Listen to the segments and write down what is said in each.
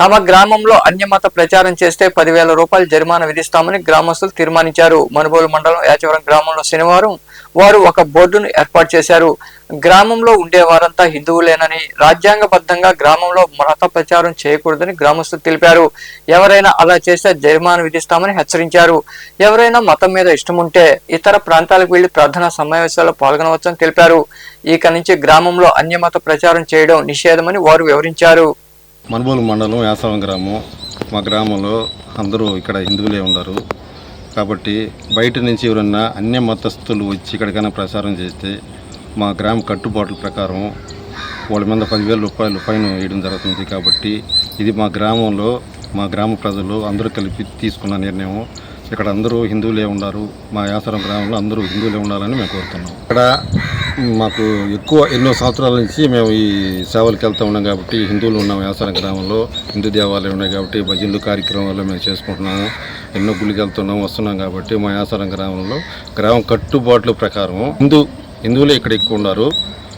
తమ గ్రామంలో అన్యమత ప్రచారం చేస్తే పదివేల రూపాయలు జరిమానా విధిస్తామని గ్రామస్తులు తీర్మానించారు. మనుబోలు మండలం యాచవరం గ్రామంలో శనివారం వారు ఒక బోర్డును ఏర్పాటు చేశారు. గ్రామంలో ఉండే వారంతా హిందువులేనని రాజ్యాంగబద్ధంగా గ్రామంలో మత ప్రచారం చేయకూడదని గ్రామస్తులు తెలిపారు. ఎవరైనా అలా చేస్తే జరిమానా విధిస్తామని హెచ్చరించారు. ఎవరైనా మతం మీద ఇష్టం ఉంటే ఇతర ప్రాంతాలకు వెళ్ళి ప్రార్థనా సమావేశాల్లో పాల్గొనవచ్చని తెలిపారు. ఇక నుంచి గ్రామంలో అన్యమత ప్రచారం చేయడం నిషేధమని వారు వివరించారు. మనుబోలు మండలం యాసవం గ్రామం. మా గ్రామంలో అందరూ ఇక్కడ హిందువులే ఉన్నారు కాబట్టి బయట నుంచి ఎవరన్నా అన్య మతస్థులు వచ్చి ఇక్కడికైనా ప్రచారం చేస్తే మా గ్రామ కట్టుబాట్ల ప్రకారం వాళ్ళ మీద పదివేల రూపాయలు ఫైన్ వేయడం జరుగుతుంది. కాబట్టి ఇది మా గ్రామంలో మా గ్రామ ప్రజలు అందరూ కలిపి తీసుకున్న నిర్ణయం. ఇక్కడ అందరూ హిందువులే ఉన్నారు మా యాసరం గ్రామంలో అందరూ హిందువులే ఉండాలని మేము కోరుతున్నాం. ఇక్కడ మాకు ఎక్కువ ఎన్నో సంవత్సరాల నుంచి మేము ఈ సేవలకు వెళ్తూ ఉన్నాం కాబట్టి హిందువులు ఉన్నాం యాసరం గ్రామంలో హిందూ దేవాలయం ఉన్నాయి కాబట్టి భజనలు కార్యక్రమాలు మేము చేసుకుంటున్నాము. ఎన్నో గుళ్ళకి వెళ్తున్నాం వస్తున్నాం కాబట్టి మా యాసరం గ్రామంలో గ్రామం కట్టుబాట్ల ప్రకారం హిందూ హిందువులే ఇక్కడ ఎక్కువ ఉన్నారు.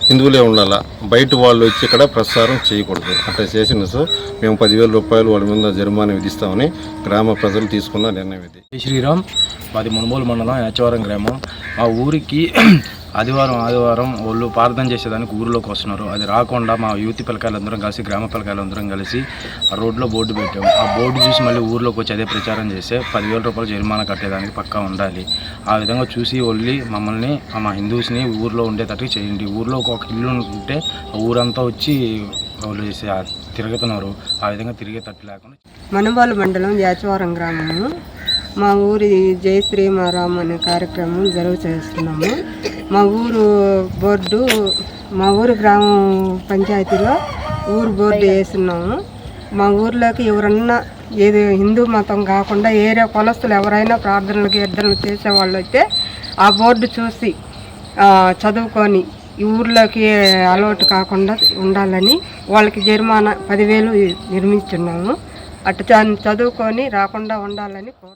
హిందువులే ఉండాలా? బయట వాళ్ళు వచ్చి ఇక్కడ ప్రసారం చేయకూడదు. అట్లా చేసిన సో మేము పదివేల రూపాయలు వాళ్ళ మీద జరిమానా విధిస్తామని గ్రామ ప్రజలు తీసుకున్న నిర్ణయం ఇది. శ్రీరామ్. మాది మునుగోలు మండలం యాచవరం గ్రామం. మా ఊరికి ఆదివారం ఆదివారం వాళ్ళు ప్రార్థన చేసేదానికి ఊరిలోకి వస్తున్నారు. అది రాకుండా మా యూత్ పిల్లకాయలందరం కలిసి గ్రామ పిల్లకాయలందరం కలిసి ఆ రోడ్లో బోర్డు పెట్టాము ఆ బోర్డు చూసి మళ్ళీ ఊర్లోకి వచ్చి అదే ప్రచారం చేస్తే పదివేల రూపాయలు జరిమానా కట్టేదానికి పక్కా ఉండాలి. ఆ విధంగా చూసి వెళ్ళి మమ్మల్ని మా హిందూస్ని ఊర్లో ఉండేటట్టు చేయండి. ఊర్లో ఒక ఇల్లు ఉంటే ఆ ఊరంతా వచ్చి వాళ్ళు చేసే- తిరుగుతున్నారు. ఆ విధంగా తిరిగేటట్టు లేకుండా మనుబాలు మండలం యాచవరం గ్రామము. మా ఊరి జయ శ్రీమారాం అనే కార్యక్రమం జరుగు చేస్తున్నాము. మా ఊరు బోర్డు మా ఊరు గ్రామ పంచాయతీలో ఊరు బోర్డు వేస్తున్నాము. మా ఊర్లోకి ఎవరన్నా ఏది హిందూ మతం కాకుండా ఏరే కొలస్తులు ఎవరైనా ప్రార్థనలు కీర్తనలు చేసేవాళ్ళు అయితే ఆ బోర్డు చూసి చదువుకొని ఈ ఊర్లోకి అలవాటు కాకుండా ఉండాలని వాళ్ళకి జరిమానా పదివేలు నిర్మించున్నాము. అటు దాన్ని చదువుకొని రాకుండా ఉండాలని కోరు